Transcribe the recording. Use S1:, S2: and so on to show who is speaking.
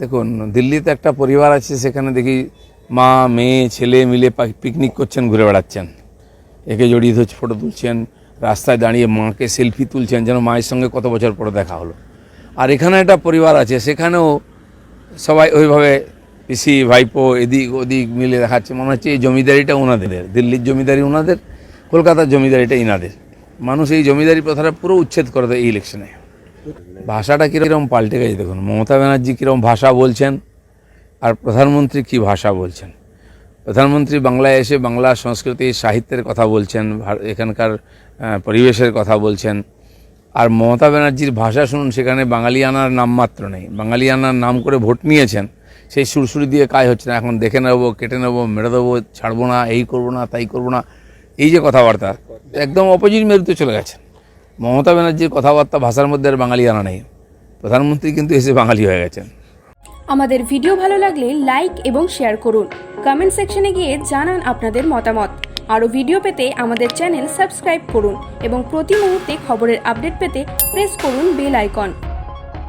S1: দেখুন, দিল্লিতে একটা পরিবার আছে, সেখানে দেখি মা, মেয়ে, ছেলে মিলে পিকনিক করছেন, ঘুরে বেড়াচ্ছেন। একে জড়িয়ে ধরছে ফটো তুলছেন, রাস্তায় দাঁড়িয়ে মাকে সেলফি তুলছেন, যেন মায়ের সঙ্গে কত বছর পরে দেখা হলো। আর এখানে একটা পরিবার আছে, সেখানেও সবাই ওইভাবে পিসি, ভাইপো, এদিক ওদিক মিলে দেখাচ্ছে। মনে হচ্ছে এই জমিদারিটা ওনাদের দিল্লির জমিদারি ওনাদের কলকাতার জমিদারিটা ইনাদের। মানুষ এই জমিদারি প্রথাটা পুরো উচ্ছেদ করে দেয় এই ইলেকশনে ভাষাটা কীরকম পাল্টে গেছে দেখুন, মমতা ব্যানার্জি কীরকম ভাষা বলছেন আর প্রধানমন্ত্রী কি ভাষা বলছেন? প্রধানমন্ত্রী বাংলায় এসে বাংলা সংস্কৃতি, সাহিত্যের কথা বলছেন এখানকার পরিবেশের কথা বলছেন। আর মমতা ব্যানার্জির ভাষা শুনুন, সেখানে বাঙালিয়ানার নামমাত্র নেই। বাঙালিয়ানার নাম করে ভোট নিয়েছেন, সেই সুরসুরি দিয়ে কাজ হচ্ছে না। এখন দেখে নেব, কেটে নেব, মেরে দেবো, ছাড়বো না, এই করব না, তাই করব না। এই যে কথাবার্তা, একদম অপোজিট মেরুতে চলে গেছেন। মমতা ব্যানার্জির কথাবার্তা ভাষার মধ্যে আর বাঙালি জানা নেই। প্রধানমন্ত্রী কিন্তু এসে বাঙালি হয়ে গেছেন।
S2: আমাদের ভিডিও ভালো লাগলে লাইক এবং শেয়ার করুন। কমেন্ট সেকশনে গিয়ে জানান আপনাদের মতামত। আরও ভিডিও পেতে আমাদের চ্যানেল সাবস্ক্রাইব করুন এবং প্রতি মুহূর্তে খবরের আপডেট পেতে প্রেস করুন বেল আইকন।